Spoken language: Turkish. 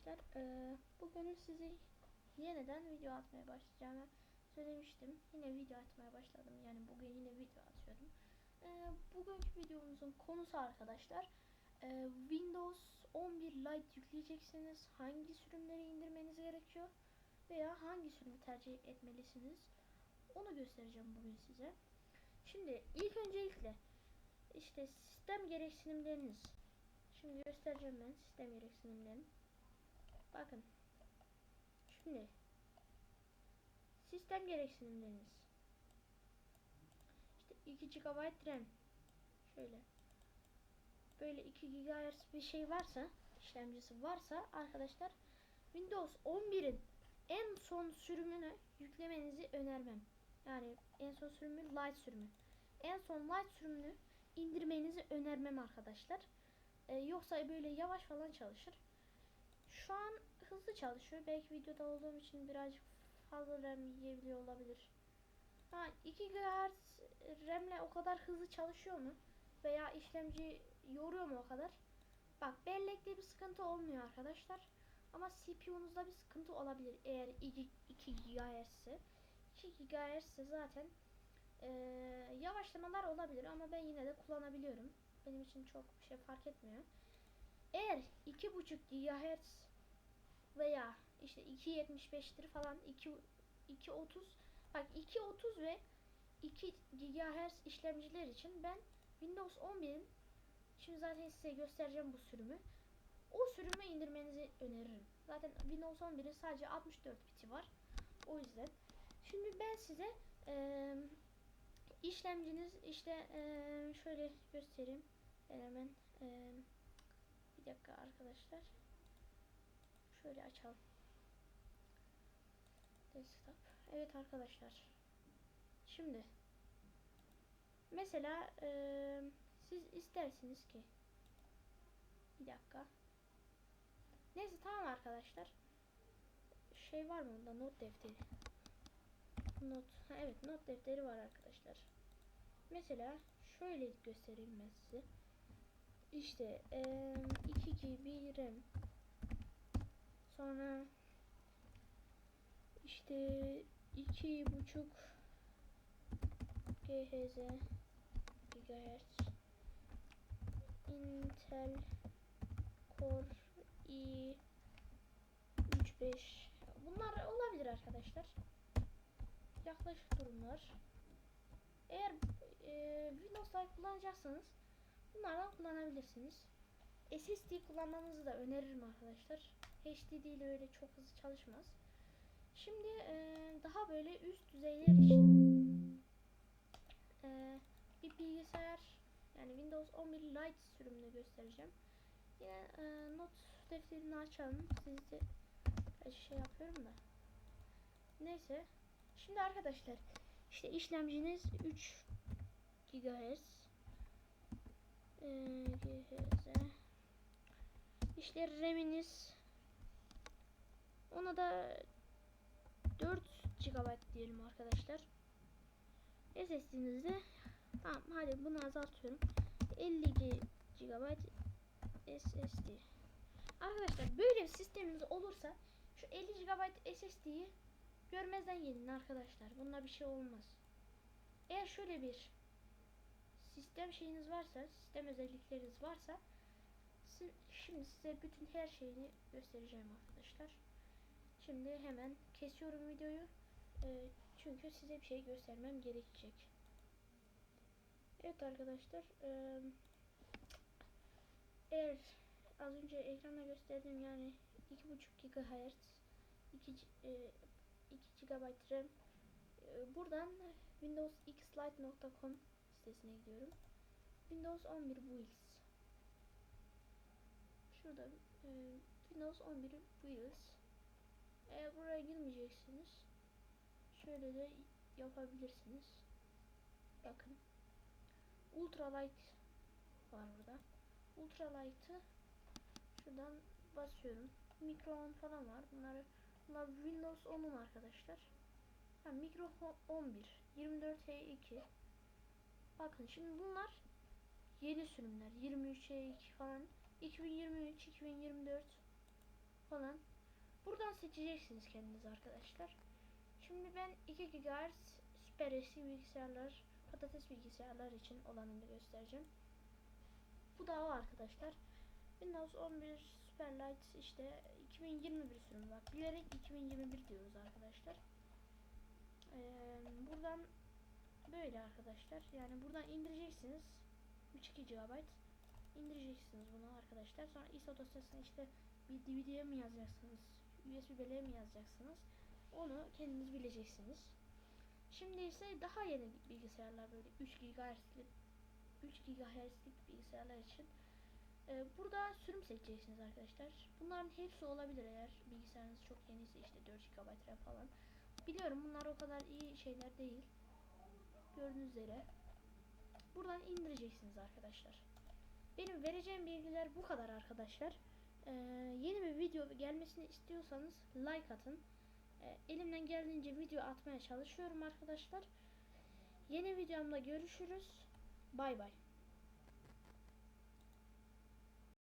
arkadaşlar. Ee, bugün size yeniden video atmaya başlayacağımı söylemiştim. Yine video atmaya başladım. Yani bugün yine video atıyorum. Ee, bugünkü videomuzun konusu arkadaşlar. ee, Windows 11 Lite yükleyeceksiniz. Hangi sürümleri indirmeniz gerekiyor? Veya hangi sürümü tercih etmelisiniz? Onu göstereceğim bugün size. Şimdi ilk öncelikle işte sistem gereksinimleriniz Şimdi göstereceğim ben sistem gereksinimlerini. Bakın. Şimdi sistem gereksinimleriniz. İşte 2 GB RAM. Şöyle. Böyle 2 GHz bir şey varsa, işlemcisi varsa arkadaşlar Windows 11'in en son sürümünü yüklemenizi önermem. Yani en son sürümü Lite sürümü. En son Lite sürümünü indirmenizi önermem arkadaşlar. Ee, yoksa böyle yavaş falan çalışır. Şu an hızlı çalışıyor. Belki videoda olduğum için birazcık fazla RAM yiyebiliyor olabilir. Ha 2 GHz RAM'le o kadar hızlı çalışıyor mu? Veya işlemci yoruyor mu o kadar? Bak bellekte bir sıkıntı olmuyor arkadaşlar. Ama CPU'nuzda bir sıkıntı olabilir eğer 2, 2 GHz ise. 2 GHz ise zaten ee, yavaşlamalar olabilir ama ben yine de kullanabiliyorum benim için çok bir şey fark etmiyor. Eğer 2.5 GHz veya işte 2.75'tir falan 2 2.30 bak 2.30 ve 2 GHz işlemciler için ben Windows 11'in şimdi zaten size göstereceğim bu sürümü. O sürümü indirmenizi öneririm. Zaten Windows 11'in sadece 64 biti var. O yüzden. Şimdi ben size eee işlemciniz işte eee, şöyle göstereyim. Ben hemen eee, bir dakika arkadaşlar. Şöyle açalım. Desktop. Evet arkadaşlar. Şimdi mesela eee, siz istersiniz ki bir dakika. Neyse tamam arkadaşlar. Şey var mı bunda not defteri? Not. Ha, evet not defteri var arkadaşlar. Mesela şöyle göstereyim ben size. İşte eee 2 GB RAM. Sonra işte 2.5 GHz GHz Intel Core i 35 bunlar olabilir arkadaşlar. Yaklaşık durumlar. Eğer e, Windows Live kullanacaksanız bunlardan kullanabilirsiniz. SSD kullanmanızı da öneririm arkadaşlar HDD ile öyle çok hızlı çalışmaz. Şimdi e, daha böyle üst düzeyler için e, bir bilgisayar yani Windows 11 Lite sürümünü göstereceğim. Yine e, not defterini açalım. Sizde şey yapıyorum da. Neyse. Şimdi arkadaşlar işte işlemciniz 3 GHz ee, GHz işte RAM'iniz ona da 4 GB diyelim arkadaşlar. SSD'nizde tamam hadi bunu azaltıyorum. 50 GB SSD arkadaşlar böyle bir sisteminiz olursa şu 50 GB SSD'yi görmezden gelin arkadaşlar. Bunda bir şey olmaz. Eğer şöyle bir sistem şeyiniz varsa, sistem özellikleriniz varsa şimdi size bütün her şeyini göstereceğim arkadaşlar. Şimdi hemen kesiyorum videoyu. Ee, çünkü size bir şey göstermem gerekecek. Evet arkadaşlar. eee, eğer az önce ekranda gösterdiğim yani 2.5 GHz 2, e, 2 GB RAM e, buradan windowsxlite.com sitesine gidiyorum. Windows 11 Builds. Şurada e, Windows 11 Builds. Eğer buraya girmeyeceksiniz. Şöyle de yapabilirsiniz. Bakın. Ultralight var burada. Ultralight'ı şuradan basıyorum. Mikro 10 falan var. Bunları bunlar Windows 10'un arkadaşlar. Ha, Mikro 11 24H2 Bakın şimdi bunlar yeni sürümler. 23'e 2 falan. 2023, 2024 falan falan. Buradan seçeceksiniz kendiniz arkadaşlar. Şimdi ben 2 GHz süper eski bilgisayarlar, patates bilgisayarlar için olanını göstereceğim. Bu da o arkadaşlar. Windows 11 Superlight işte 2021 sürümü bak. Bilerek 2021 diyoruz arkadaşlar. Ee, buradan böyle arkadaşlar. Yani buradan indireceksiniz. 32 GB indireceksiniz bunu arkadaşlar. Sonra ISO dosyasını işte bir DVD'ye mi yazacaksınız? USB belleğe mi yazacaksınız? Onu kendiniz bileceksiniz. Şimdi ise daha yeni bilgisayarlar böyle 3 GHz'lik 3 GHz'lik bilgisayarlar için e, burada sürüm seçeceksiniz arkadaşlar. Bunların hepsi olabilir eğer bilgisayarınız çok yeniyse işte 4 GB RAM falan. Biliyorum bunlar o kadar iyi şeyler değil. Gördüğünüz üzere. Buradan indireceksiniz arkadaşlar. Benim vereceğim bilgiler bu kadar arkadaşlar. Ee, yeni bir video gelmesini istiyorsanız like atın. Ee, elimden geldiğince video atmaya çalışıyorum arkadaşlar. Yeni videomda görüşürüz. Bay bay.